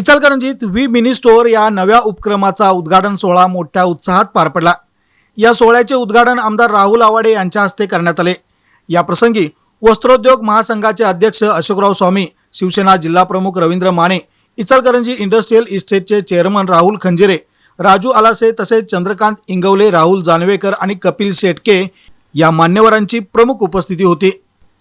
इचलकरंजीत V mini store या नव्या उपक्रमाचा उद्घाटन सोहळा मोठ्या उत्साहात पार पडला. या सोहळ्याचे उद्घाटन आमदार राहुल आवाडे यांच्या हस्ते करण्यात आले. या प्रसंगी वस्त्रोद्योग महासंघाचे अध्यक्ष अशोकराव स्वामी शिवसेना जिल्हा प्रमुख रवींद्र माने इचलकरंजी इंडस्ट्रीयल इस्टेटचे चेअरमन राहुल खंजिरे राजू आलासे तसेच चंद्रकांत इंगवले राहुल जानवेकर आणि कपिल शेटके या मान्यवरांची प्रमुख उपस्थिती होती.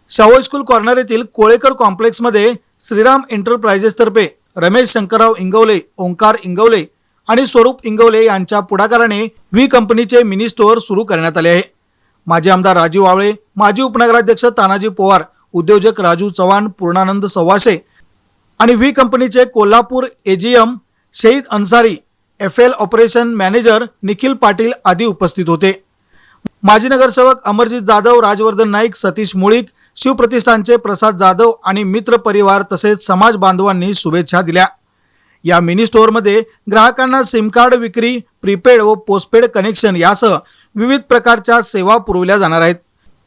शाहू स्कूल कॉर्नर येथील कोळेकर कॉम्प्लेक्समध्ये श्रीराम एंटरप्राइजेसतर्फे रमेश शंकरराव इंगवले ओंकार इंगवले आणि स्वरूप इंगवले यांच्या पुढाकाराने व्ही कंपनीचे मिनी स्टोअर सुरू करण्यात आले आहे. माजी आमदार राजीव आवळे माजी उपनगराध्यक्ष तानाजी पवार उद्योजक राजू चव्हाण पूर्णानंद सव्वाशे आणि व्ही कंपनीचे Kolhapur AGM Shahid Ansari F L operation manager Nikhil Patil आदी उपस्थित होते. माजी नगरसेवक अमरजित जाधव राजवर्धन नाईक सतीश मुळीक शिवप्रतिष्ठानचे प्रसाद जाधव आणि मित्र परिवार तसेच समाज बांधवांनी शुभेच्छा दिल्या. या मिनी स्टोअरमध्ये ग्राहकांना सिम कार्ड विक्री प्रीपेड व पोस्टपेड कनेक्शन यासह विविध प्रकारच्या सेवा पुरवल्या जाणार आहेत.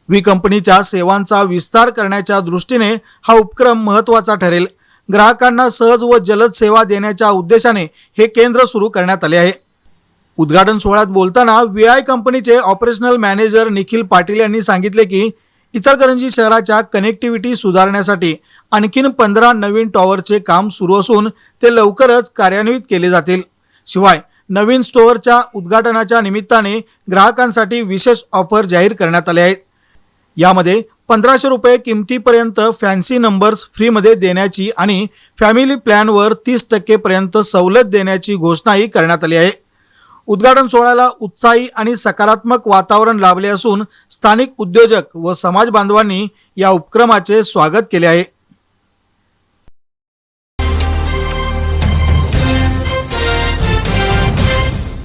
वी कंपनीच्या सेवांचा विस्तार करण्याच्या दृष्टीने हा उपक्रम महत्त्वाचा ठरेल. ग्राहकांना सहज व जलद सेवा देण्याच्या उद्देशाने हे केंद्र सुरू करण्यात आले आहे. उद्घाटन सोहळ्यात बोलताना व्ही आय कंपनीचे ऑपरेशनल मॅनेजर निखिल पाटील यांनी सांगितले की इचलकरंजी शहराच्या कनेक्टिव्हिटी सुधारण्यासाठी आणखीन पंधरा नवीन टॉवरचे काम सुरू असून ते लवकरच कार्यान्वित केले जातील. शिवाय नवीन स्टोअरच्या उद्घाटनाच्या निमित्ताने ग्राहकांसाठी विशेष ऑफर जाहीर करण्यात आले आहेत. यामध्ये पंधराशे रुपये किमतीपर्यंत फॅन्सी नंबर्स फ्रीमध्ये देण्याची आणि फॅमिली प्लॅनवर तीस टक्केपर्यंत सवलत देण्याची घोषणाही करण्यात आली आहे. उद्घाटन सोहळ्याला उत्साही आणि सकारात्मक वातावरण लाभले असून स्थानिक उद्योजक व समाज बांधवांनी या उपक्रमाचे स्वागत केले आहे.